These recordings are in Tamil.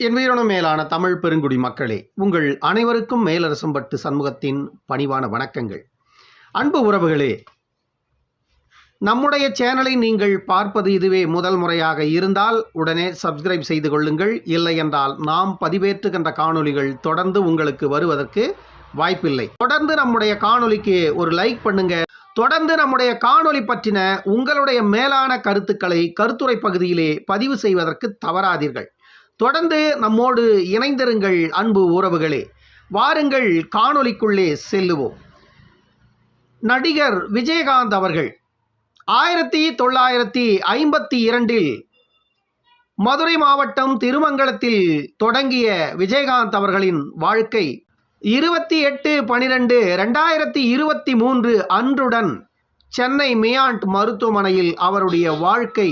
என் உயிரினும் மேலான தமிழ் பெருங்குடி மக்களே உங்கள் அனைவருக்கும் மேலரசம்பட்டு சண்முகத்தின் பணிவான வணக்கங்கள். அன்பு உறவுகளே நம்முடைய சேனலை நீங்கள் பார்ப்பது இதுவே முதல் முறையாக இருந்தால் உடனே சப்ஸ்கிரைப் செய்து கொள்ளுங்கள். இல்லை என்றால் நாம் பதிவேற்றுகின்ற காணொலிகள் தொடர்ந்து உங்களுக்கு வருவதற்கு வாய்ப்பில்லை. தொடர்ந்து நம்முடைய காணொலிக்கு ஒரு லைக் பண்ணுங்க. தொடர்ந்து நம்முடைய காணொலி பற்றின உங்களுடைய மேலான கருத்துக்களை கருத்துரை பகுதியிலே பதிவு செய்வதற்கு தவறாதீர்கள். தொடர்ந்து நம்மோடு இணைந்திருங்கள் அன்பு உறவுகளே. வாருங்கள் காணொலிக்குள்ளே செல்லுவோம். நடிகர் விஜயகாந்த் அவர்கள் ஆயிரத்தி தொள்ளாயிரத்தி ஐம்பத்தி இரண்டில் மதுரை மாவட்டம் திருமங்கலத்தில் தொடங்கிய விஜயகாந்த் அவர்களின் வாழ்க்கை இருபத்தி எட்டு பனிரெண்டு ரெண்டாயிரத்தி இருபத்தி மூன்று அன்றுடன் சென்னை மியாண்ட் மருத்துவமனையில் அவருடைய வாழ்க்கை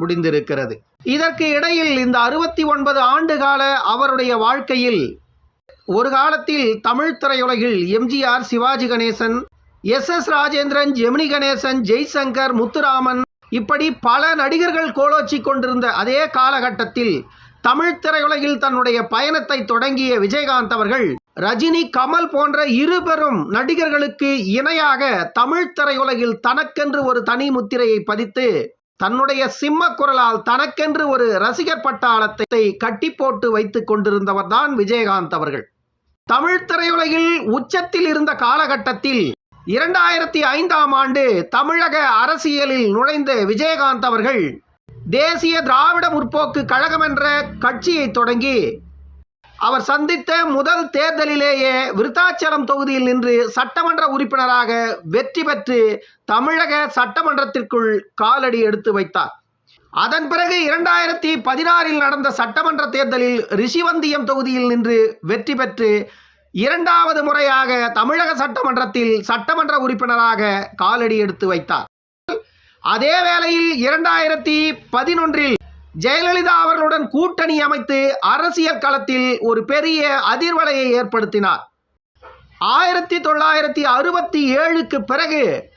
முடிந்திருக்கிறது. இதற்கு இடையில் இந்த அறுபத்தி ஒன்பது ஆண்டு கால அவருடைய வாழ்க்கையில் ஒரு காலத்தில் தமிழ் திரையுலகில் எம்ஜிஆர் சிவாஜி கணேசன் எஸ் எஸ் ராஜேந்திரன் ஜெமினி கணேசன் ஜெய்சங்கர் முத்துராமன் இப்படி பல நடிகர்கள் கோலோச்சி கொண்டிருந்த அதே காலகட்டத்தில் தமிழ் திரையுலகில் தன்னுடைய பயணத்தை தொடங்கிய விஜயகாந்த் அவர்கள் ரஜினி கமல் போன்ற இருபெரும் நடிகர்களுக்கு இணையாக தமிழ் திரையுலகில் தனக்கென்று ஒரு தனி முத்திரையை பதித்து தன்னுடைய சிம்ம குரலால் தனக்கென்று ஒரு ரசிகர் பட்டாளத்தை கட்டி போட்டு வைத்துக் கொண்டிருந்தவர் தான் விஜயகாந்த் அவர்கள். தமிழ் திரையுலகில் உச்சத்தில் இருந்த காலகட்டத்தில் இரண்டாயிரத்தி ஐந்தாம் ஆண்டு தமிழக அரசியலில் நுழைந்த விஜயகாந்த் அவர்கள் தேசிய திராவிட முற்போக்கு கழகம் என்ற கட்சியை தொடங்கி அவர் சந்தித்த முதல் தேர்தலிலேயே விருத்தாச்சலம் தொகுதியில் நின்று சட்டமன்ற உறுப்பினராக வெற்றி பெற்று தமிழக சட்டமன்றத்திற்குள் காலடி எடுத்து வைத்தார். அதன் பிறகு இரண்டாயிரத்தி பதினாறில் நடந்த சட்டமன்ற தேர்தலில் ரிஷிவந்தியம் தொகுதியில் நின்று வெற்றி பெற்று இரண்டாவது முறையாக தமிழக சட்டமன்றத்தில் சட்டமன்ற உறுப்பினராக காலடி எடுத்து வைத்தார். அதே வேளையில் இரண்டாயிரத்தி பதினொன்றில் ஜெயலலிதா அவர்களுடன் கூட்டணி அமைத்து அரசியல் களத்தில் ஒரு பெரிய அதிர்வலையை ஏற்படுத்தினார். ஆயிரத்தி தொள்ளாயிரத்தி அறுபத்தி ஏழுக்கு பிறகு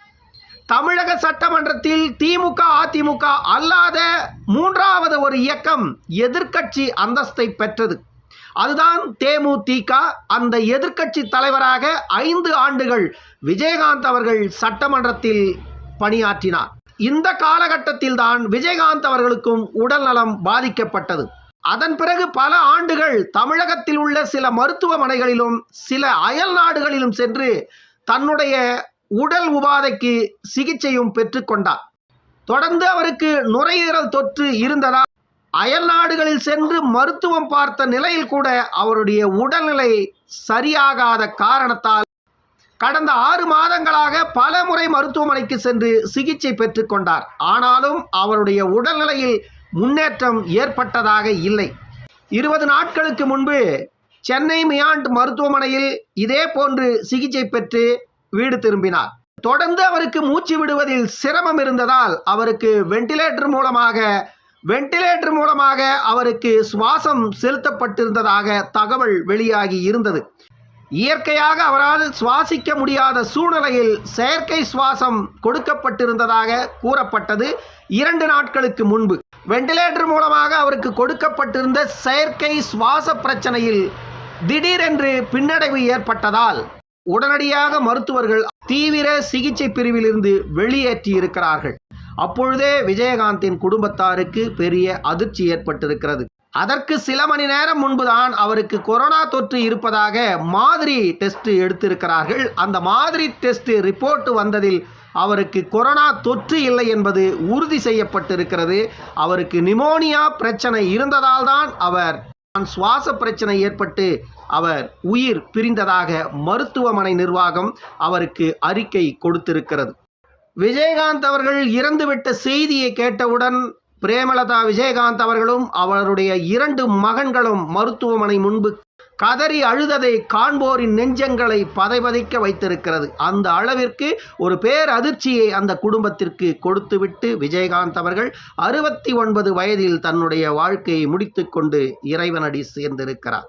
தமிழக சட்டமன்றத்தில் திமுக அதிமுக அல்லாத மூன்றாவது ஒரு இயக்கம் எதிர்க்கட்சி அந்தஸ்தை பெற்றது. அதுதான் தேமுதிக. அந்த எதிர்க்கட்சி தலைவராக ஐந்து ஆண்டுகள் விஜயகாந்த் அவர்கள் சட்டமன்றத்தில் பணியாற்றினார். இந்த காலகட்டத்தில் தான் விஜயகாந்த் அவர்களுக்கும் உடல்நலம் பாதிக்கப்பட்டது. அதன் பிறகு பல ஆண்டுகள் தமிழகத்தில் உள்ள சில மருத்துவமனைகளிலும் சில அயல் நாடுகளிலும் சென்று தன்னுடைய உடல் உபாதைக்கு சிகிச்சையும் பெற்றுக்கொண்டார் தொடர்ந்து அவருக்கு நுரையீரல் தொற்று இருந்ததால் அயல் நாடுகளில் சென்று மருத்துவம் பார்த்த நிலையில் கூட அவருடைய உடல்நிலை சரியாகாத காரணத்தால் கடந்த ஆறு மாதங்களாக பல முறை மருத்துவமனைக்கு சென்று சிகிச்சை பெற்றுக்கொண்டார் ஆனாலும் அவருடைய உடல்நிலையில் முன்னேற்றம் ஏற்பட்டதாக இல்லை. இருபது நாட்களுக்கு முன்பு சென்னை மியாண்ட் மருத்துவமனையில் இதே போன்று சிகிச்சை பெற்று வீடு திரும்பினார். தொடர்ந்து அவருக்கு மூச்சு விடுவதில் சிரமம் இருந்ததால் அவருக்கு வெண்டிலேட்டர் மூலமாக வெண்டிலேட்டர் மூலமாக அவருக்கு சுவாசம் செலுத்தப்பட்டிருந்ததாக தகவல் வெளியாகி இருந்தது. இயற்கையாக அவரால் சுவாசிக்க முடியாத சூழ்நிலையில் செயற்கை சுவாசம் கொடுக்கப்பட்டிருந்ததாக கூறப்பட்டது இரண்டு நாட்களுக்கு முன்பு. வெண்டிலேட்டர் மூலமாக அவருக்கு கொடுக்கப்பட்டிருந்த செயற்கை சுவாச பிரச்சனையில் திடீரென்று பின்னடைவு ஏற்பட்டதால் உடனடியாக மருத்துவர்கள் தீவிர சிகிச்சை பிரிவிலிருந்து வெளியேற்றி இருக்கிறார்கள் அப்பொழுதே விஜயகாந்தின் குடும்பத்தாருக்கு பெரிய அதிர்ச்சி ஏற்பட்டிருக்கிறது. அதற்கு சில மணி நேரம் முன்புதான் அவருக்கு கொரோனா தொற்று இருப்பதாக மாதிரி டெஸ்ட் எடுத்திருக்கிறார்கள். அந்த மாதிரி டெஸ்ட் ரிப்போர்ட் வந்ததில் அவருக்கு கொரோனா தொற்று இல்லை என்பது உறுதி செய்யப்பட்டிருக்கிறது. அவருக்கு நிமோனியா பிரச்சனை இருந்ததால் தான் அவர் சுவாச பிரச்சனை ஏற்பட்டு அவர் உயிர் பிரிந்ததாக மருத்துவமனை நிர்வாகம் அவருக்கு அறிக்கை கொடுத்திருக்கிறது. விஜயகாந்த் அவர்கள் இறந்துவிட்ட செய்தியை கேட்டவுடன் பிரேமலதா விஜயகாந்த் அவர்களும் அவருடைய இரண்டு மகன்களும் மருத்துவமனை முன்பு கதறி அழுததை காண்போரின் நெஞ்சங்களை பதைபதைக்க வைத்திருக்கிறது. அந்த அளவிற்கு ஒரு பேர் அதிர்ச்சியை அந்த குடும்பத்திற்கு கொடுத்துவிட்டு விஜயகாந்த் அவர்கள் அறுபத்தி ஒன்பது வயதில் தன்னுடைய வாழ்க்கையை முடித்துக்கொண்டு இறைவனடி சேர்ந்திருக்கிறார்.